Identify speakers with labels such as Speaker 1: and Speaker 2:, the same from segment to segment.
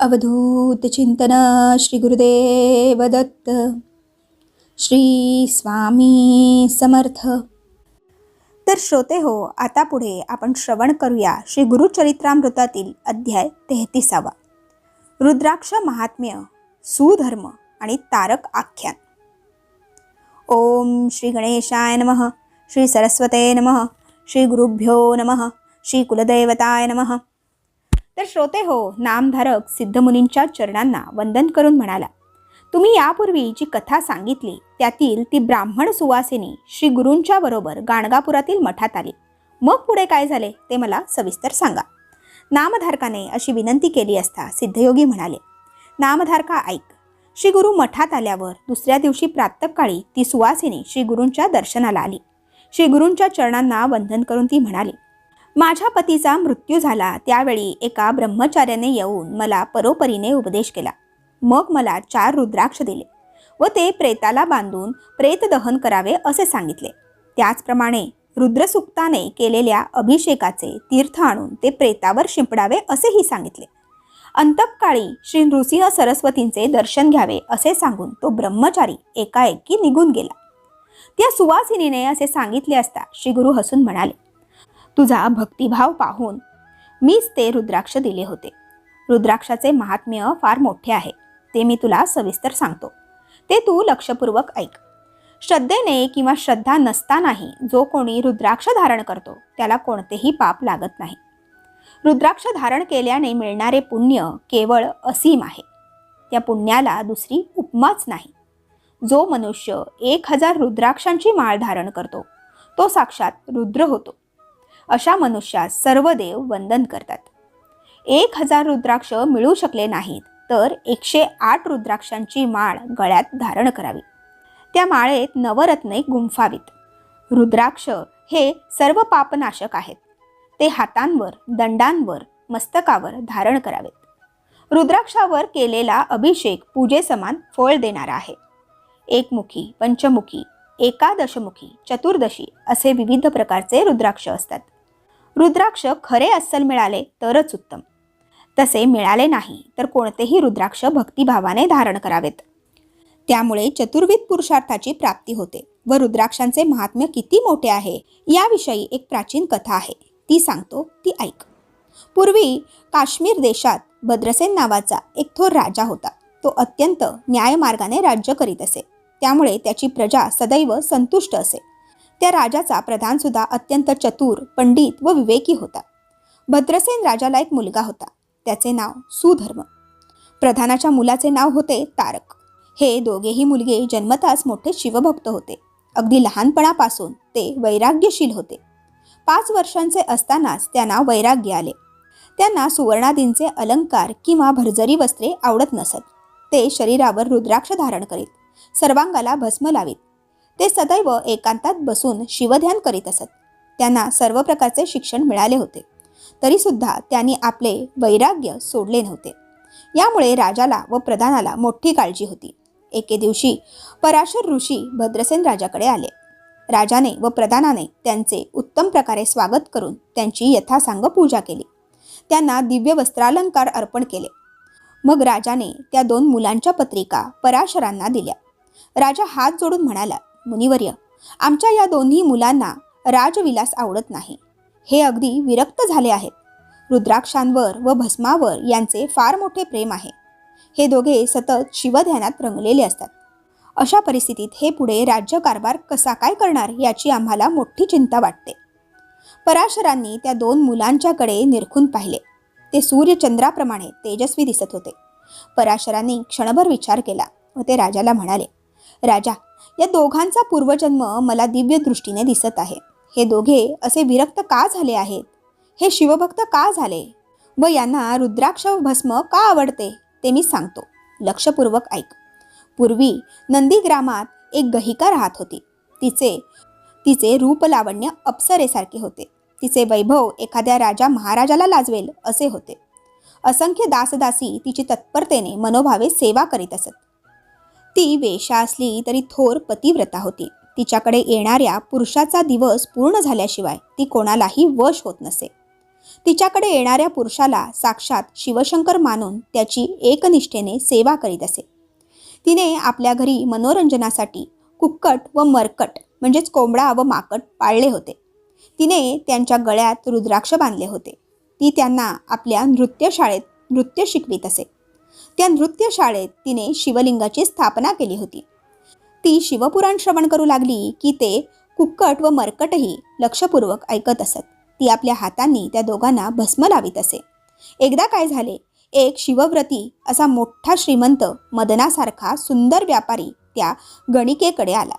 Speaker 1: अवधूत चिंतन श्री गुरुदेव दत्त श्री स्वामी समर्थ। तर श्रोते हो आता पुढे आपण श्रवण करूया श्री गुरुचरित्रामृतातील अध्याय तेहतीसावा. रुद्राक्ष महात्म्य सुधर्म आणि तारक आख्यान. ओम श्री गणेशाय नमः श्री सरस्वते नमः श्री गुरुभ्यो नमः श्री कुलदैवताय नमः तर श्रोते हो नामधारक सिद्धमुनींच्या चरणांना वंदन करून म्हणाला तुम्ही यापूर्वी जी कथा सांगितली त्यातील ती ब्राह्मण सुवासिनी श्री गुरूंच्या बरोबर गाणगापुरातील मठात आली. मग पुढे काय झाले ते मला सविस्तर सांगा. नामधारकाने अशी विनंती केली असता सिद्धयोगी म्हणाले नामधारका ऐक. श्री गुरु मठात आल्यावर दुसऱ्या दिवशी प्रातकाळी ती सुवासिनी श्री गुरूंच्या दर्शनाला आली. श्री गुरूंच्या चरणांना वंदन करून ती म्हणाली माझ्या पतीचा मृत्यू झाला. त्यावेळी एका ब्रह्मचार्याने येऊन मला परोपरीने उपदेश केला. मग मला चार रुद्राक्ष दिले व ते प्रेताला बांधून प्रेत दहन करावे असे सांगितले. त्याचप्रमाणे रुद्रसुक्ताने केलेल्या अभिषेकाचे तीर्थ आणून ते प्रेतावर शिंपडावे असेही सांगितले. अंतकाळी श्री नृसिंह सरस्वतींचे दर्शन घ्यावे असे सांगून तो ब्रह्मचारी एकाएकी निघून गेला. त्या सुवासिनीने असे सांगितले असता श्री गुरु हसून म्हणाले तुझा भक्तिभाव पाहून. मीच ते रुद्राक्ष दिले होते. रुद्राक्षाचे महात्म्य फार मोठे आहे. ते मी तुला सविस्तर सांगतो. ते तू लक्षपूर्वक ऐक. श्रद्धेने किंवा श्रद्धा नसतानाही जो कोणी रुद्राक्ष धारण करतो त्याला कोणतेही पाप लागत नाही. रुद्राक्ष धारण केल्याने मिळणारे पुण्य केवळ असीम आहे. त्या पुण्याला दुसरी उपमाच नाही. जो मनुष्य एक हजार रुद्राक्षांची माळ धारण करतो तो साक्षात रुद्र होतो. अशा मनुष्यास सर्व देव वंदन करतात. एक हजार रुद्राक्ष मिळू शकले नाहीत तर एकशे आठ रुद्राक्षांची माळ गळ्यात धारण करावी. त्या माळेत नवरत्ने गुंफावीत. रुद्राक्ष हे सर्व पापनाशक आहेत. ते हातांवर दंडांवर मस्तकावर धारण करावेत. रुद्राक्षावर केलेला अभिषेक पूजेसमान फळ देणारा आहे. एकमुखी पंचमुखी एकादशमुखी चतुर्दशी असे विविध प्रकारचे रुद्राक्ष असतात. रुद्राक्ष खरे अस्सल मिळाले तरच उत्तम. तसे मिळाले नाही तर कोणतेही रुद्राक्ष भक्तिभावाने धारण करावेत. त्यामुळे चतुर्विध पुरुषार्थाची प्राप्ती होते व रुद्राक्षांचे महात्म्य किती मोठे आहे याविषयी एक प्राचीन कथा आहे. ती सांगतो ती ऐक. पूर्वी काश्मीर देशात भद्रसेन नावाचा एक थोर राजा होता. तो अत्यंत न्यायमार्गाने राज्य करीत असे. त्यामुळे त्याची प्रजा सदैव संतुष्ट असे. त्या राजाचा प्रधान सुद्धा अत्यंत चतुर पंडित व विवेकी होता. भद्रसेन राजाला एक मुलगा होता. त्याचे नाव सुधर्म. प्रधानाच्या मुलाचे नाव होते तारक. हे दोघेही मुलगे जन्मताच मोठे शिवभक्त होते. अगदी लहानपणापासून ते वैराग्यशील होते. पाच वर्षांचे असतानाच त्यांना वैराग्य आले. त्यांना सुवर्णादींचे अलंकार किंवा भरजरी वस्त्रे आवडत नसत. ते शरीरावर रुद्राक्ष धारण करीत सर्वांगाला भस्म लावीत. ते सदैव एकांतात बसून शिवध्यान करीत असत. त्यांना सर्व प्रकारचे शिक्षण मिळाले होते. तरीसुद्धा त्यांनी आपले वैराग्य सोडले नव्हते. यामुळे राजाला व प्रधानाला मोठी काळजी होती. एके दिवशी पराशर ऋषी भद्रसेन राजाकडे आले. राजाने व प्रधानाने त्यांचे उत्तम प्रकारे स्वागत करून त्यांची यथासांग पूजा केली. त्यांना दिव्य वस्त्रालंकार अर्पण केले. मग राजाने त्या दोन मुलांच्या पत्रिका पराशरांना दिल्या. राजा हात जोडून म्हणाला मुनिवर्य आमच्या या दोन्ही मुलांना राजविलास आवडत नाही. हे अगदी विरक्त झाले आहेत. रुद्राक्षांवर व भस्मावर यांचे फार मोठे प्रेम आहे. हे दोघे सतत शिवध्यानात रंगलेले असतात. अशा परिस्थितीत हे पुढे राज्यकारभार कसा काय करणार याची आम्हाला मोठी चिंता वाटते. पराशरांनी त्या दोन मुलांच्याकडे निरखून पाहिले. ते सूर्यचंद्राप्रमाणे तेजस्वी दिसत होते. पराशरांनी क्षणभर विचार केला व ते राजाला म्हणाले राजा या दोघांचा पूर्वजन्म मला दिव्य दृष्टीने दिसत आहे. हे दोघे असे विरक्त का झाले आहेत? हे शिवभक्त का झाले? व यांना रुद्राक्ष भस्म का आवडते? ते मी सांगतो. लक्षपूर्वक ऐक. पूर्वी नंदीग्रामात एक गहिका राहत होती. तिचे तिचे रूप लावण्य अप्सरेसारखे होते. तिचे वैभव एखाद्या राजा महाराजाला लाजवेल असे होते. असंख्य दासदासी तिची तत्परतेने मनोभावे सेवा करीत असत. ती वेशा असली तरी थोर पतिव्रता होती. तिच्याकडे येणाऱ्या पुरुषाचा दिवस पूर्ण झाल्याशिवाय ती कोणालाही वश होत नसे. तिच्याकडे येणाऱ्या पुरुषाला साक्षात शिवशंकर मानून त्याची एकनिष्ठेने सेवा करीत असे. तिने आपल्या घरी मनोरंजनासाठी कुक्कट व मरकट म्हणजेच कोंबडा व माकट पाळले होते. तिने त्यांच्या गळ्यात रुद्राक्ष बांधले होते. ती त्यांना आपल्या नृत्यशाळेत नृत्य शिकवित असे. त्या नृत्यशाळेत तिने शिवलिंगाची स्थापना केली होती. ती शिवपुराण श्रवण करू लागली की ते कुक्कट व मरकटही लक्षपूर्वक ऐकत असत. ती आपल्या हातांनी त्या दोघांना भस्म लावित असे. एकदा काय झाले? एक शिवव्रती असा मोठा श्रीमंत मदनासारखा सुंदर व्यापारी त्या गणिकेकडे आला.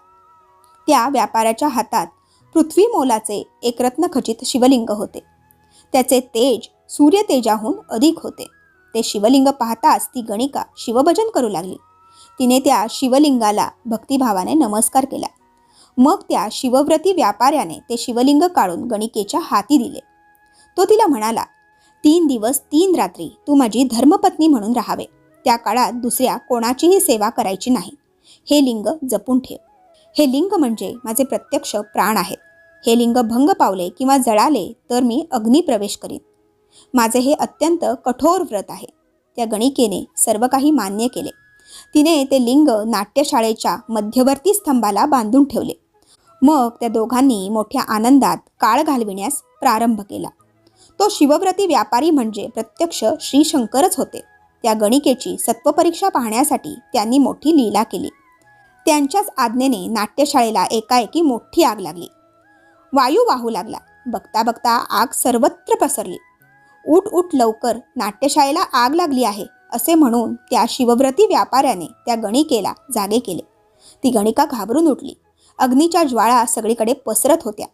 Speaker 1: त्या व्यापाऱ्याच्या हातात पृथ्वी मोलाचे एक रत्नखचित शिवलिंग होते. त्याचे तेज सूर्यतेजाहून अधिक होते. ते शिवलिंग पाहताच ती गणिका शिवभजन करू लागली. तिने त्या शिवलिंगाला भक्तिभावाने नमस्कार केला. मग त्या शिवव्रती व्यापाऱ्याने ते शिवलिंग काढून गणिकेच्या हाती दिले. तो तिला म्हणाला तीन दिवस तीन रात्री तू माझी धर्मपत्नी म्हणून राहावे. त्या काळात दुसऱ्या कोणाचीही सेवा करायची नाही. हे लिंग जपून ठेव. हे लिंग म्हणजे माझे प्रत्यक्ष प्राण आहेत. हे लिंग भंग पावले किंवा जळाले तर मी अग्नी प्रवेश करीन. माझे हे अत्यंत कठोर व्रत आहे. त्या गणिकेने सर्व काही मान्य केले. तिने ते लिंग नाट्यशाळेच्या मध्यवर्ती स्तंभाला बांधून ठेवले. मग त्या दोघांनी मोठ्या आनंदात काळ घालविण्यास प्रारंभ केला. तो शिवव्रती व्यापारी म्हणजे प्रत्यक्ष श्रीशंकरच होते. त्या गणिकेची सत्वपरीक्षा पाहण्यासाठी त्यांनी मोठी लीला केली. त्यांच्याच आज्ञेने नाट्यशाळेला एकाएकी मोठी आग लागली. वायू वाहू लागला. बघता बघता आग सर्वत्र पसरली. उठ उठ लवकर नाट्यशाळेला आग लागली आहे असे म्हणून त्या शिवव्रती व्यापाऱ्याने त्या गणिकेला जागे केले. ती गणिका घाबरून उठली. अग्नीच्या ज्वाळा सगळीकडे पसरत होत्या.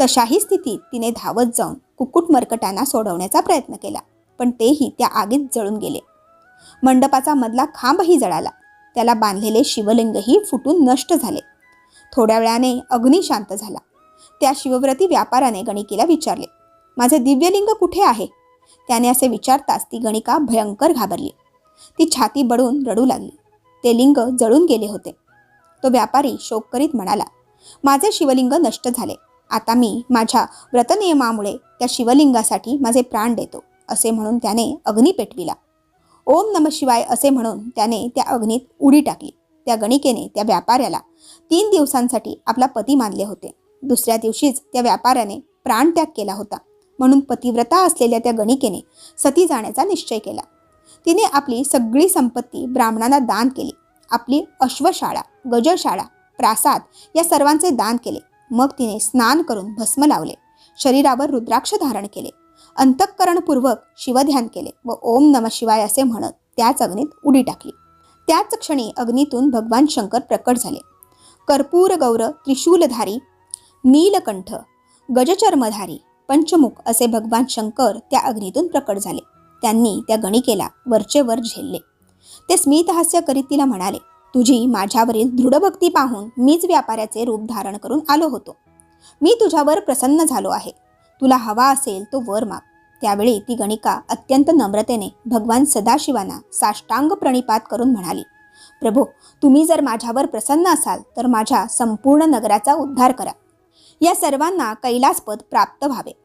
Speaker 1: तशाही स्थितीत तिने धावत जाऊन कुक्कुट मरकटांना सोडवण्याचा प्रयत्न केला पण तेही त्या आगीत जळून गेले. मंडपाचा मधला खांबही जळाला. त्याला बांधलेले शिवलिंगही फुटून नष्ट झाले. थोड्या वेळाने अग्नी शांत झाला. त्या शिवव्रती व्यापाराने गणिकेला विचारले माझे दिव्यलिंग कुठे आहे? त्याने असे विचारताच ती गणिका भयंकर घाबरली. ती छाती बडून रडू लागली. ते लिंग जळून गेले होते. तो व्यापारी शोक करीत म्हणाला माझे शिवलिंग नष्ट झाले. आता मी माझ्या व्रतनियमामुळे त्या शिवलिंगासाठी माझे प्राण देतो असे म्हणून त्याने अग्नी पेटविला. ओम नम शिवाय असे म्हणून त्याने त्या अग्नीत उडी टाकली. त्या गणिकेने त्या व्यापाऱ्याला तीन दिवसांसाठी आपला पती मानले होते. दुसऱ्या दिवशीच त्या व्यापाऱ्याने प्राणत्याग केला होता. म्हणून पतिव्रता असलेल्या त्या गणिकेने सती जाण्याचा निश्चय केला. तिने आपली सगळी संपत्ती ब्राह्मणांना दान केली. आपली अश्वशाळा गजशाळा प्रासाद या सर्वांचे दान केले. मग तिने स्नान करून भस्म लावले. शरीरावर रुद्राक्ष धारण केले. अंतःकरणपूर्वक शिवध्यान केले व ओम नम शिवाय असे म्हणत त्याच अग्नीत उडी टाकली. त्याच क्षणी अग्नीतून भगवान शंकर प्रकट झाले. कर्पूर गौर त्रिशूलधारी नीलकंठ गजचर्मधारी पंचमुख असे भगवान शंकर त्या अग्नीतून प्रकट झाले. त्यांनी त्या गणिकेला वरचेवर झेलले. ते स्मितहास्य करीत तिला म्हणाले तुझी माझ्यावरील दृढभक्ती पाहून मीच व्यापाऱ्याचे रूप धारण करून आलो होतो. मी तुझ्यावर प्रसन्न झालो आहे. तुला हवा असेल तो वर माग. त्यावेळी ती गणिका अत्यंत नम्रतेने भगवान सदाशिवांना साष्टांग प्रणिपात करून म्हणाली प्रभो तुम्ही जर माझ्यावर प्रसन्न असाल तर माझ्या संपूर्ण नगराचा उद्धार करा. या सर्वांना कैलासपद प्राप्त व्हावे.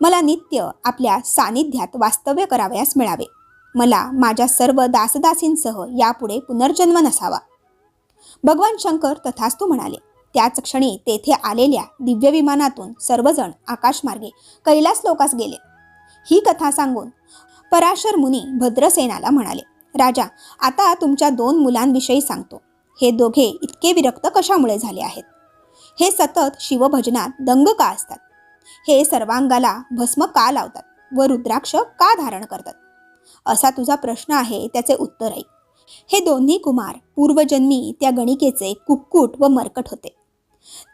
Speaker 1: मला नित्य आपल्या सानिध्यात वास्तव्य करावयास मिळावे. मला माझ्या सर्व दासदासींसह यापुढे पुनर्जन्म नसावा. भगवान शंकर तथास्तू म्हणाले त्याच क्षणी तेथे आलेल्या दिव्य विमानातून सर्वजण आकाशमार्गे कैलास लोकास गेले. ही कथा सांगून पराशर मुनी भद्रसेनाला म्हणाले राजा आता तुमच्या दोन मुलांविषयी सांगतो. हे दोघे इतके विरक्त कशामुळे झाले आहेत? हे सतत शिवभजनात दंग का असतात. हे सर्वांगाला भस्म का लावतात व रुद्राक्ष का धारण करतात? असा तुझा प्रश्न आहे त्याचे उत्तर ऐक हे दोन्ही कुमार पूर्वजन्मी त्या गणिकेचे कुक्कुट व मरकट होते.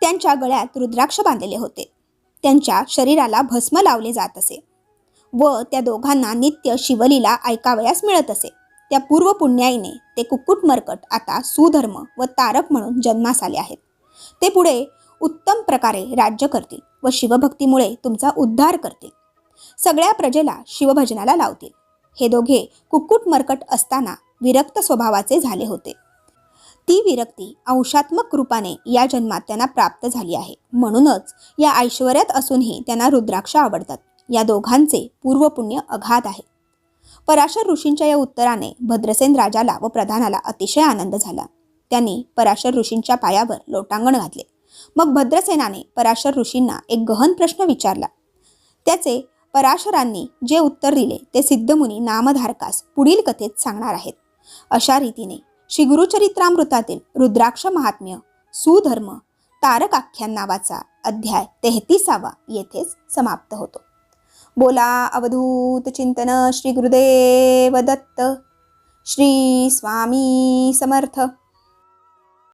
Speaker 1: त्यांच्या गळ्यात रुद्राक्ष बांधलेले होते. त्यांच्या शरीराला भस्म लावले जात असे व त्या दोघांना नित्य शिवलीला ऐकावयास मिळत असे. त्या पूर्व पुण्याईने ते कुक्कुट मरकट आता सुधर्म व तारक म्हणून जन्मास आले आहेत. ते पुढे उत्तम प्रकारे राज्य करतील व शिवभक्तीमुळे तुमचा उद्धार करतील. सगळ्या प्रजेला शिवभजनाला लावतील. हे दोघे कुक्कुट मरकट असताना विरक्त स्वभावाचे झाले होते. ती विरक्ती अंशात्मक रूपाने या जन्मात त्यांना प्राप्त झाली आहे. म्हणूनच या ऐश्वर्यात असूनही त्यांना रुद्राक्ष आवडतात. या दोघांचे पूर्वपुण्य अगाध आहे. पराशर ऋषींच्या या उत्तराने भद्रसेन राजाला व प्रधानाला अतिशय आनंद झाला. त्यांनी पराशर ऋषींच्या पायावर लोटांगण घातले. मग भद्रसेनाने पराशर ऋषींना एक गहन प्रश्न विचारला. त्याचे पराशरांनी जे उत्तर दिले ते सिद्धमुनी नामधारकास पुढील कथेत सांगणार आहेत. अशा रीतीने श्री गुरुचरित्रामृतातील रुद्राक्ष महात्म्य सुधर्म तारकाख्यान नावाचा अध्याय तेहतीसावा येथेच समाप्त होतो. बोला अवधूत चिंतन श्री गुरुदेव दत्त. श्री स्वामी समर्थ.